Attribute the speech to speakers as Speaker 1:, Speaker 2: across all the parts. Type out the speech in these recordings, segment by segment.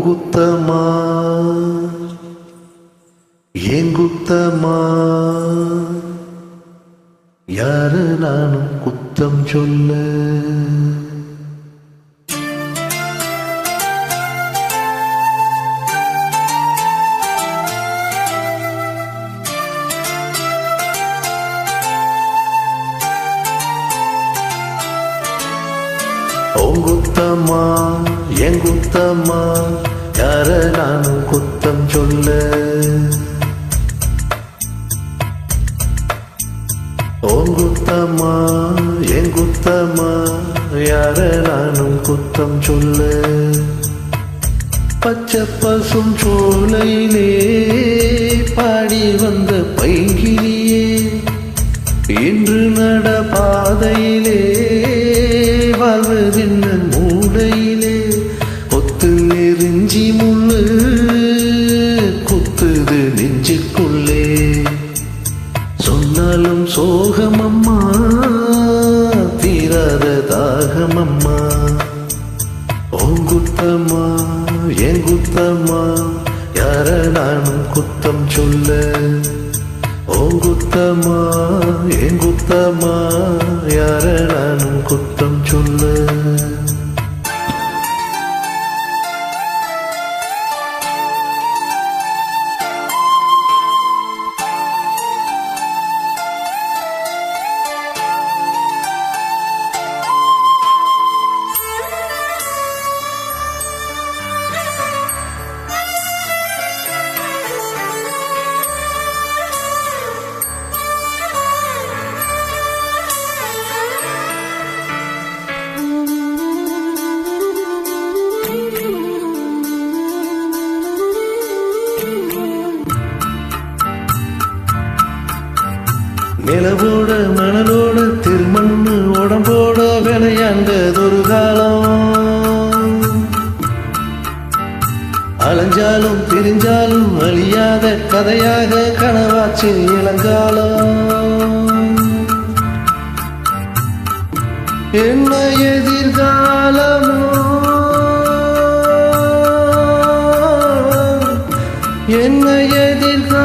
Speaker 1: ஓங்குத்தமா ஏங்குத்தமா? யாரு நானும் குத்தம் சொல்ல? குத்தம்மா என் குத்தம்மா யார நானும் குத்தம் சொல்ல? ஓம் குத்தம்மா என் குத்தம்மா யார நானும் குத்தம் சொல்ல? பச்சை பசும் சோலையிலே பாடி வந்த பைங்கிலியே இன்று நட பாதையிலே வாழ்வதென்ன நெஞ்சுக்குள்ளே சொன்னாலும் சோகமம்மா தீராத தாகமம்மா. ஓங்குத்தம்மா என் குத்தம்மா யார நானும் குத்தம் சொல்ல. ஓங்குத்தம்மா என் குத்தம்மா யார நானும் குத்தம் சொல்ல. நிலவோட மணலோட திருமண்ணு உடம்போட விளையாண்டதொரு காலம். அலைஞ்சாலும் பிரிஞ்சாலும் அழியாத கதையாக கனவாச்சு இளங்காலம். என்ன எதிர்காலமோ? என்ன எதிர்காலம்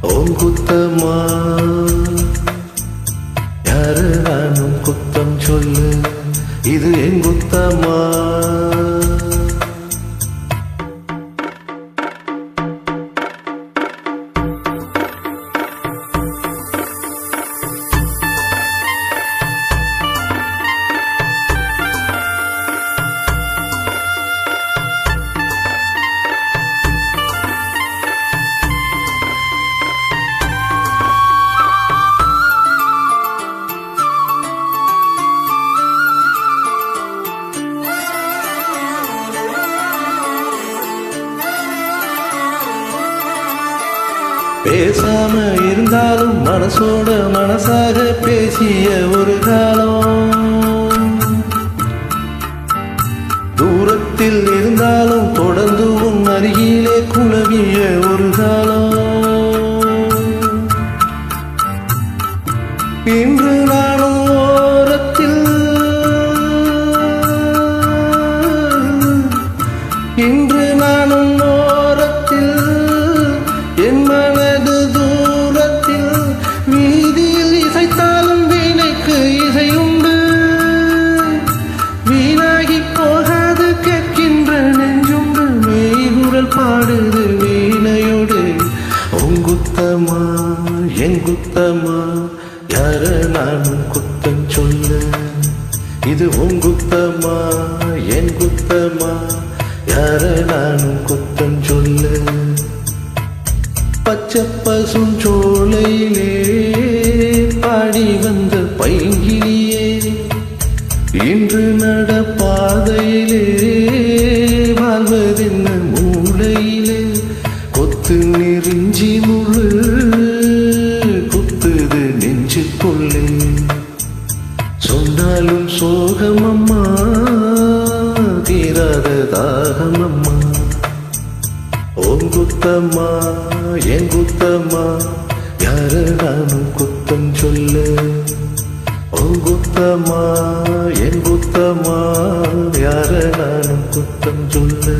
Speaker 1: ஓம் குத்தமா? யாரு நானும் குத்தம் சொல்லு? இது என் குத்தமா? பேசாம இருந்தாலும் மனசோட மனசாக பேசிய ஒரு காலம். தூரத்தில் இருந்தாலும் தொடர்ந்து உன் அருகிலே குழவிய ஒரு காலம். இன்று நான் இது உன் குத்தமா என் குத்தமா? யார நானும் குத்தம் சொல்லு? பச்சை பசும் சோலையிலே பாடி வந்த பைங்கிலியே இன்று நடப்பாதையிலே வாழ்வதென்ன மூளையிலே? கொத்து நெறிஞ்சி முழு குத்துது நெஞ்சுக்குள்ளே. சொன்னாலும் தாகமம்மா தீராத தாகமம்மா. ஓம் குத்தம்மா என் குத்தம்மா யாரு நானும் குத்தம் சொல்லு. ஓம் குத்தம்மா என் குத்தம்மா யாரு நானும் குத்தம் சொல்லு.